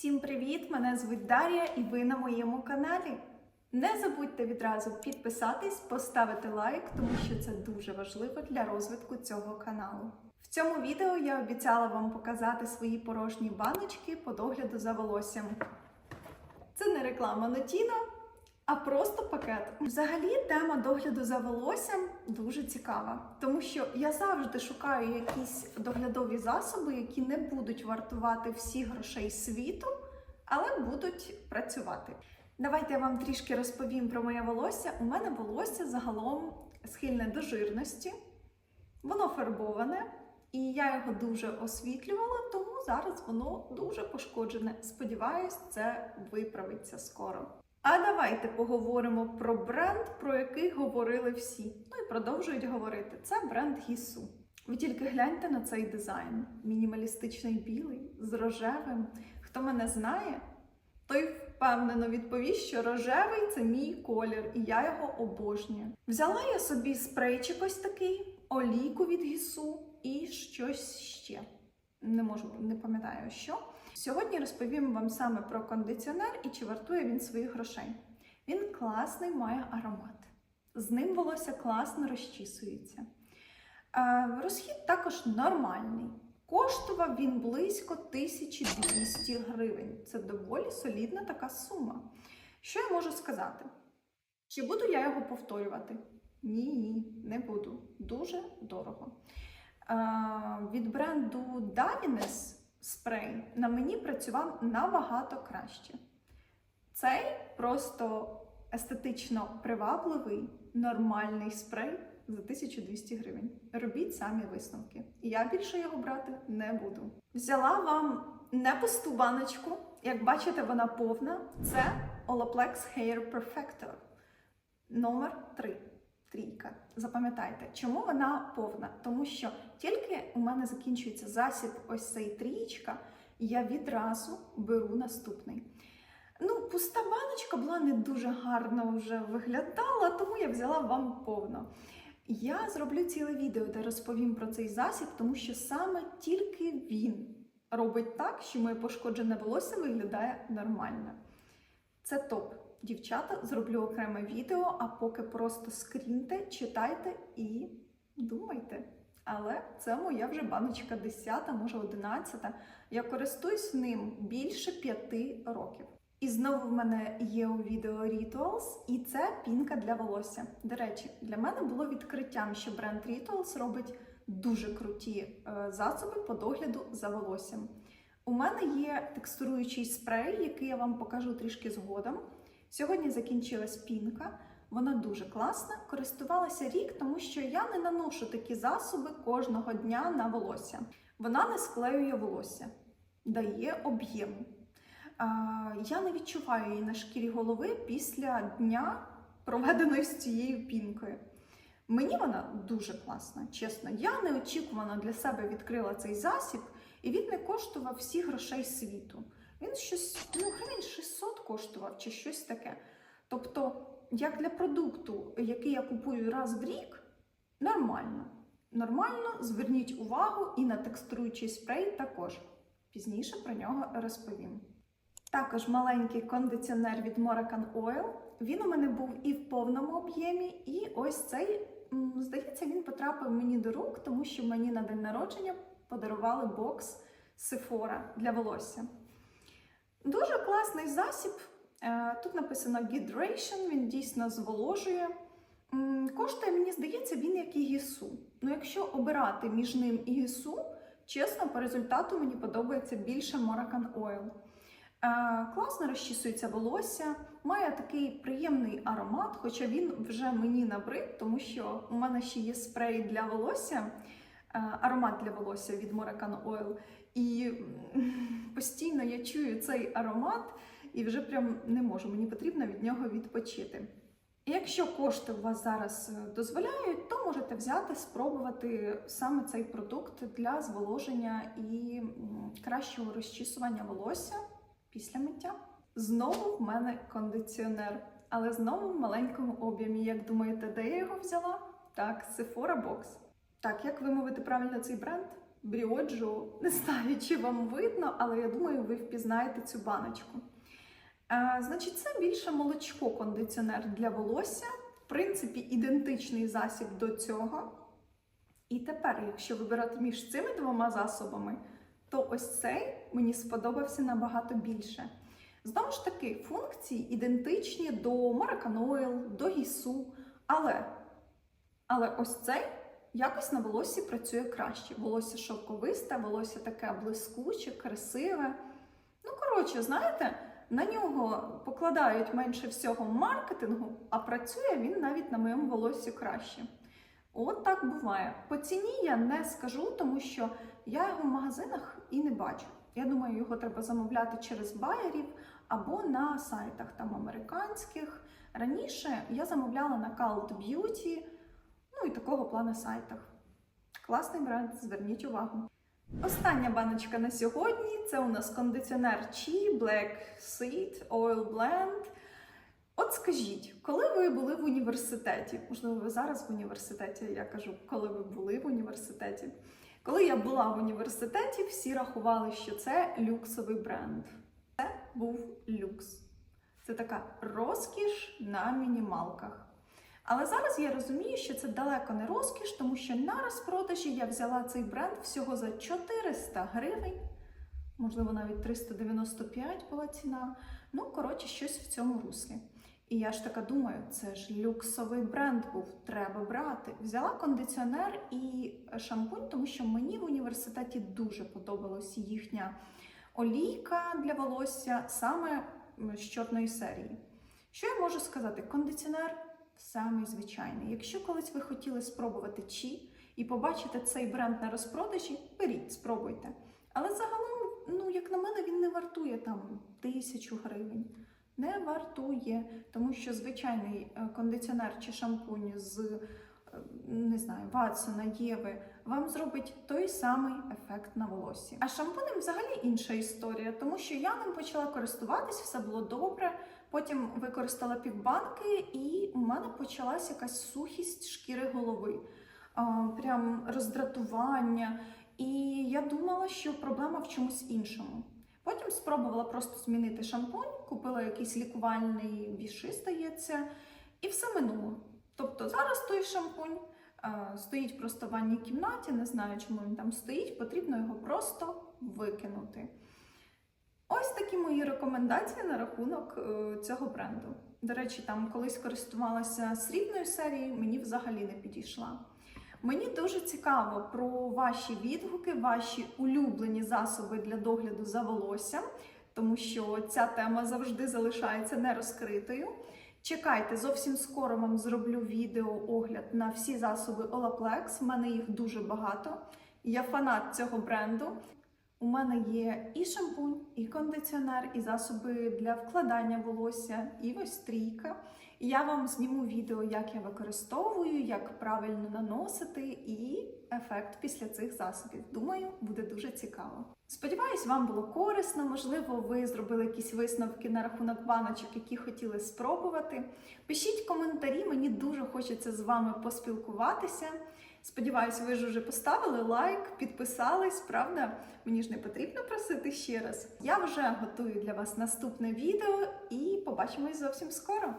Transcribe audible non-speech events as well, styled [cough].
Всім привіт! Мене звуть Дар'я і ви на моєму каналі. Не забудьте відразу підписатись, поставити лайк, тому що це дуже важливо для розвитку цього каналу. В цьому відео я обіцяла вам показати свої порожні баночки по догляду за волоссям. Це не реклама Нотіно, а просто пакет. Взагалі, тема догляду за волоссям дуже цікава, тому що я завжди шукаю якісь доглядові засоби, які не будуть вартувати всі грошей світу, але будуть працювати. Давайте я вам трішки розповім про моє волосся. У мене волосся загалом схильне до жирності, воно фарбоване, і я його дуже освітлювала, тому зараз воно дуже пошкоджене. Сподіваюсь, це виправиться скоро. А давайте поговоримо про бренд, про який говорили всі. Ну і продовжують говорити. Це бренд Гісу. Ви тільки гляньте на цей дизайн: мінімалістичний білий з рожевим. Хто мене знає, той впевнено відповість, що рожевий це мій колір, і я його обожнюю. Взяла я собі спрейчик ось такий, олійку від Гісу і щось ще. Не можу, не пам'ятаю що. Сьогодні розповім вам саме про кондиціонер і чи вартує він своїх грошей. Він класний, має аромат. З ним волосся класно розчісується. Е, Розхід також нормальний. Коштував він близько 1200 гривень. Це доволі солідна така сума. Що я можу сказати? Чи буду я його повторювати? Ні, ні, не буду. Дуже дорого. Е, Від бренду Davines спрей на мені працював набагато краще. Цей просто естетично привабливий, нормальний спрей за 1200 гривень. Робіть самі висновки. Я більше його брати не буду. Взяла вам не пусту баночку. Як бачите, вона повна. Це Olaplex Hair Perfector номер 3. Трійка. Запам'ятайте, чому вона повна? Тому що тільки у мене закінчується засіб ось цей трієчка, і я відразу беру наступний. Ну, пуста баночка була не дуже гарно вже виглядала, тому я взяла вам повно. Я зроблю ціле відео, де розповім про цей засіб, тому що саме тільки він робить так, що моє пошкоджене волосся виглядає нормально. Це топ. Дівчата, зроблю окреме відео, а поки просто скріньте, читайте і думайте. Але це моя вже баночка 10, може 11. Я користуюсь ним більше 5 років. І знову в мене є у відео Rituals, і це пінка для волосся. До речі, для мене було відкриттям, що бренд Rituals робить дуже круті е, засоби по догляду за волоссям. У мене є текстуруючий спрей, який я вам покажу трішки згодом. Сьогодні закінчилась пінка, вона дуже класна. Користувалася рік, тому що я не наношу такі засоби кожного дня на волосся. Вона не склеює волосся, дає об'єм. Я не відчуваю її на шкірі голови після дня, проведеної з цією пінкою. Мені вона дуже класна, чесно. Я неочікувано для себе відкрила цей засіб, і він не коштував всі грошей світу. Він щось, ну, гривень 600 коштував чи щось таке. Тобто, як для продукту, який я купую раз в рік, нормально. Нормально, зверніть увагу і на текстуруючий спрей також. Пізніше про нього розповім. Також маленький кондиціонер від Moracan Oil. Він у мене був і в повному об'ємі, і ось цей, здається, він потрапив мені до рук, тому що мені на день народження подарували бокс Sephora для волосся. Дуже класний засіб. Е, Тут написано Hydration, він дійсно зволожує. Коштує, мені здається, він як і гісу. Ну, якщо обирати між ним і гісу, чесно, по результату мені подобається більше Moracan Oil. Е, Класно розчісується волосся, має такий приємний аромат, хоча він вже мені набрид, тому що у мене ще є спрей для волосся, аромат для волосся від Moracan Oil. І [laughs] постійно я чую цей аромат і вже прям не можу, мені потрібно від нього відпочити. Якщо кошти у вас зараз дозволяють, то можете взяти, спробувати саме цей продукт для зволоження і кращого розчісування волосся після миття. Знову в мене кондиціонер, але знову в маленькому об'ємі. Як думаєте, де я його взяла? Так, Sephora Box. Так, як вимовити правильно цей бренд? Бріоджо. Не знаю, чи вам видно, але я думаю, ви впізнаєте цю баночку. Е, значить, це більше молочко кондиціонер для волосся. В принципі, ідентичний засіб до цього. І тепер, якщо вибирати між цими двома засобами, то ось цей мені сподобався набагато більше. Знову ж таки, функції ідентичні до Мараканойл, до гісу, але, але ось цей якось на волоссі працює краще. Волосся шовковисте, волосся таке блискуче, красиве. Ну, коротше, знаєте, на нього покладають менше всього маркетингу, а працює він навіть на моєму волоссі краще. От так буває. По ціні я не скажу, тому що я його в магазинах і не бачу. Я думаю, його треба замовляти через байерів або на сайтах там американських. Раніше я замовляла на Cult Beauty, ну і такого плану сайтах. Класний бренд, зверніть увагу. Остання баночка на сьогодні це у нас кондиціонер Chi Black Seed Oil Blend. От скажіть, коли ви були в університеті, можливо, ви зараз в університеті, я кажу, коли ви були в університеті. Коли я була в університеті, всі рахували, що це люксовий бренд. Це був люкс. Це така розкіш на мінімалках. Але зараз я розумію, що це далеко не розкіш, тому що на розпродажі я взяла цей бренд всього за 400 гривень, можливо, навіть 395 була ціна. Ну, коротше, щось в цьому руслі. І я ж така думаю, це ж люксовий бренд був, треба брати. Взяла кондиціонер і шампунь, тому що мені в університеті дуже подобалась їхня олійка для волосся саме з чорної серії. Що я можу сказати? Кондиціонер самий звичайний. Якщо колись ви хотіли спробувати чі і побачите цей бренд на розпродажі, беріть, спробуйте. Але загалом, ну як на мене, він не вартує там тисячу гривень. Не вартує, тому що звичайний е, кондиціонер чи шампунь з е, не знаю, Ватсона, Єви вам зробить той самий ефект на волосі. А шампунем взагалі інша історія, тому що я ним почала користуватись, все було добре. Потім використала півбанки, і у мене почалась якась сухість шкіри голови, прям роздратування. І я думала, що проблема в чомусь іншому. Потім спробувала просто змінити шампунь, купила якийсь лікувальний біши, здається, і все минуло. Тобто зараз той шампунь е, стоїть просто в ванній кімнаті, не знаю, чому він там стоїть, потрібно його просто викинути. Ось такі мої рекомендації на рахунок е, цього бренду. До речі, там колись користувалася срібною серією, мені взагалі не підійшла. Мені дуже цікаво про ваші відгуки, ваші улюблені засоби для догляду за волоссям, тому що ця тема завжди залишається нерозкритою. Чекайте, зовсім скоро вам зроблю відео огляд на всі засоби Olaplex. У мене їх дуже багато. Я фанат цього бренду. У мене є і шампунь, і кондиціонер, і засоби для вкладання волосся, і ось стрійка. І я вам зніму відео, як я використовую, як правильно наносити і ефект після цих засобів. Думаю, буде дуже цікаво. Сподіваюсь, вам було корисно. Можливо, ви зробили якісь висновки на рахунок баночок, які хотіли спробувати. Пишіть коментарі, мені дуже хочеться з вами поспілкуватися. Сподіваюсь, ви ж уже поставили лайк, підписались, правда? Мені ж не потрібно просити ще раз. Я вже готую для вас наступне відео і побачимось зовсім скоро.